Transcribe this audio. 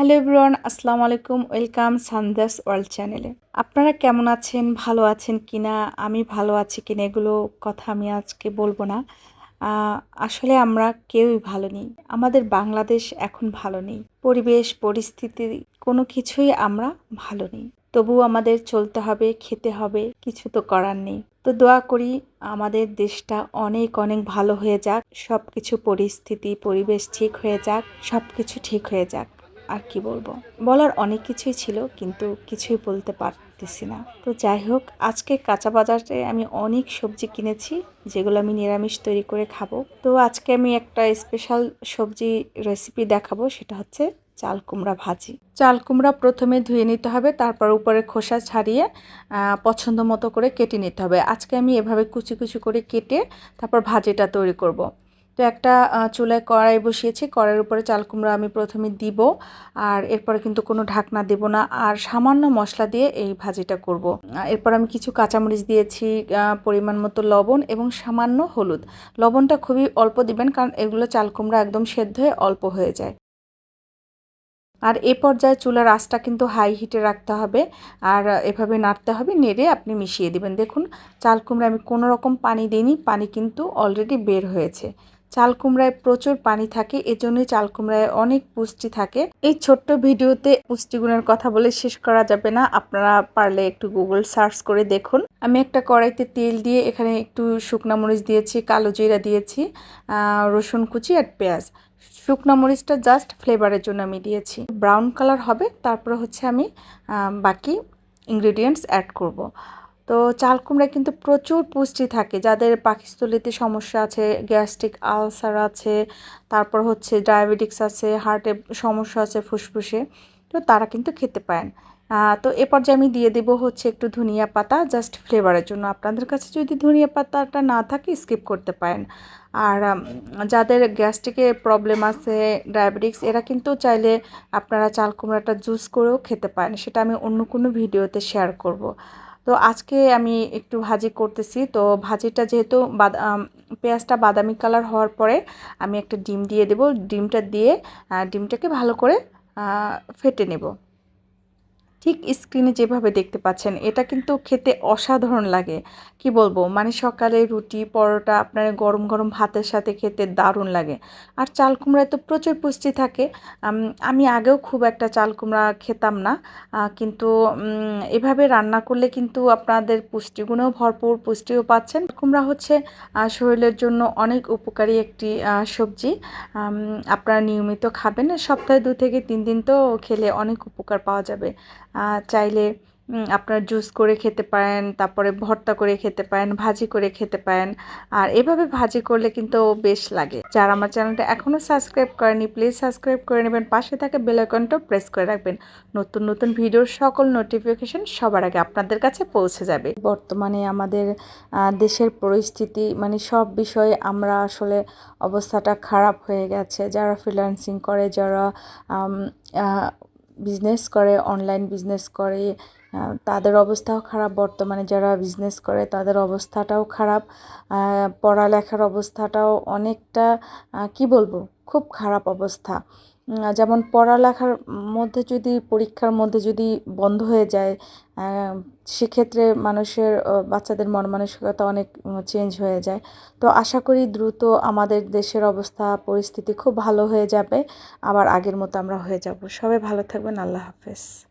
Hello everyone, আসসালামু আলাইকুম। Welcome সানদাস world চ্যানেলে। আপনারা কেমন আছেন, ভালো আছেন কিনা? আমি ভালো আছি কিনা এগুলো কথা আমি আজকে বলব না। আসলে আমরা কেউই ভালো নেই। আমাদের বাংলাদেশ এখন ভালো নেই। পরিবেশ, পরিস্থিতি, কোনো কিছুই আমরা ভালো নেই। তবুও আমাদের চলতে হবে, খেতে হবে, কিছু তো করার নেই। তো দোয়া করি আমাদের দেশটা অনেক অনেক ভালো হয়ে যাক। সব কিছু পরিস্থিতি, পরিবেশ ঠিক হয়ে যাক সব কিছু ঠিক হয়ে যাক। আর কি বলব? বলার অনেক কিছুই ছিল, কিন্তু কিছুই বলতে পারতেছি না। তো যাই হোক, আজকে কাঁচা বাজারে আমি অনেক সবজি কিনেছি, যেগুলো আমি নিরামিষ তৈরি করে খাব। তো আজকে আমি একটা স্পেশাল সবজি রেসিপি দেখাবো, সেটা হচ্ছে চাল কুমড়া ভাজি। চাল কুমড়া প্রথমে ধুয়ে নিতে হবে, তারপর উপরে খোসা ছাড়িয়ে পছন্দ মতো করে কেটে নিতে হবে। আজকে আমি এভাবে কুচি কুচি করে কেটে তারপর ভাজিটা তৈরি করব। তো একটা চুলায় কড়াই বসিয়েছি, কড়াইয়ের উপরে চাল কুমড়া আমি প্রথমে দিব আর এরপরে কিন্তু কোনো ঢাকনা দেব না আর সামান্য মশলা দিয়ে এই ভাজিটা করব। এরপর আমি কিছু কাঁচামরিচ দিয়েছি পরিমাণ মতো লবণ এবং সামান্য হলুদ। লবণটা খুবই অল্প দিবেন কারণ এগুলো চাল কুমড়া একদম সেদ্ধ হয়ে অল্প হয়ে যায়। আর এ পর্যায়ে চুলার আঁচটা কিন্তু হাই হিটে রাখতে হবে আর এভাবে নাড়তে হবে, নেড়ে আপনি মিশিয়ে দিবেন। দেখুন, চাল কুমড়া আমি কোনো রকম পানি দিইনি, পানি কিন্তু অলরেডি বের হয়েছে। চাল কুমড়ায় প্রচুর পানি থাকে, এজন্যই চাল কুমড়ায় অনেক পুষ্টি থাকে। এই ছোট্ট ভিডিওতে পুষ্টিগুণের কথা বলে শেষ করা যাবে না, আপনারা পারলে একটু গুগল সার্চ করে দেখুন। আমি একটা কড়াইতে তেল দিয়ে এখানে একটু শুকনা মরিচ দিয়েছি, কালো জিরা দিয়েছি রসুন কুচি আর পেঁয়াজ। শুকনো মরিচটা জাস্ট ফ্লেভারের জন্য আমি দিয়েছি। ব্রাউন কালার হবে, তারপরে হচ্ছে আমি বাকি ইনগ্রেডিয়েন্টস অ্যাড করব। তো চাল কুমড়ায় কিন্তু প্রচুর পুষ্টি থাকে। যাদের পাকিস্তলিতে সমস্যা আছে, গ্যাস্ট্রিক আলসার আছে, তারপর হচ্ছে ডায়াবেটিক্স আছে হার্টে সমস্যা আছে, ফুসফুসে, তো তারা কিন্তু খেতে পারেন। তো এ পর্যায়ে আমি দিয়ে দেবো হচ্ছে একটু ধনিয়া পাতা, জাস্ট ফ্লেভারের জন্য। আপনাদের কাছে যদি ধনিয়া পাতাটা না থাকে স্কিপ করতে পারেন। আর যাদের গ্যাস্ট্রিকের প্রবলেম আছে ডায়াবেটিক্স এরা কিন্তু চাইলে আপনারা চাল কুমড়াটা জুস করেও খেতে পারেন। সেটা আমি অন্য কোনো ভিডিওতে শেয়ার করব। তো আজকে আমি একটু ভাজি করতেছি। তো ভাজিটা যেহেতু পেঁয়াজটা বাদামি কালার হওয়ার পরে আমি একটা ডিম দিয়ে দেব। ডিমটা দিয়ে ডিমটাকে ভালো করে ফেটে নেব। ঠিক স্ক্রিনে যেভাবে দেখতে পাচ্ছেন, এটা কিন্তু খেতে অসাধারণ লাগে। কি বলব? মানে সকালে রুটি, পরোটা আপনার গরম গরম ভাতের সাথে খেতে দারুণ লাগে। আর চাল কুমড়ায় তো প্রচুর পুষ্টি থাকে। আমি আগেও খুব একটা চাল কুমড়া খেতাম না। কিন্তু এভাবে রান্না করলে কিন্তু আপনাদের পুষ্টিগুণেও ভরপুর, পুষ্টিও পাচ্ছেন। কুমড়া হচ্ছে শরীরের জন্য অনেক উপকারী একটি সবজি। আপনারা নিয়মিত খাবেন। সপ্তাহে দু থেকে তিন দিন তো খেলে অনেক উপকার পাওয়া যাবে। চাইলে আপনার জুস করে খেতে পারেন, তারপরে ভর্তা করে খেতে পারেন, ভাজি করে খেতে পারেন। আর এভাবে ভাজি করলে কিন্তু বেশ লাগে। যারা আমার চ্যানেলটা এখনও সাবস্ক্রাইব করেনি, প্লিজ সাবস্ক্রাইব করে নেবেন। পাশে থাকে বেল আইকনটা প্রেস করে রাখবেন। নতুন নতুন ভিডিওর সকল নোটিফিকেশন সবার আগে আপনাদের কাছে পৌঁছে যাবে। বর্তমানে আমাদের দেশের পরিস্থিতি মানে সব বিষয়ে আমরা আসলে অবস্থাটা খারাপ হয়ে গেছে। যারা ফ্রিল্যান্সিং করে, যারা বিজনেস করে অনলাইন বিজনেস করে তাদের অবস্থাও খারাপ। বর্তমানে যারা বিজনেস করে, তাদের অবস্থাটাও খারাপ। পড়ালেখার অবস্থাটাও অনেকটা কি বলব? খুব খারাপ অবস্থা। যেমন পড়ালেখার মধ্যে যদি, পরীক্ষার মধ্যে যদি বন্ধ হয়ে যায় সেক্ষেত্রে মানুষের বাচ্চাদের মন মানসিকতা অনেক চেঞ্জ হয়ে যায়। তো আশা করি দ্রুত আমাদের দেশের অবস্থা, পরিস্থিতি খুব ভালো হয়ে যাবে। আবার আগের মতো আমরা হয়ে যাব। সবাই ভালো থাকবেন। আল্লাহ হাফেজ।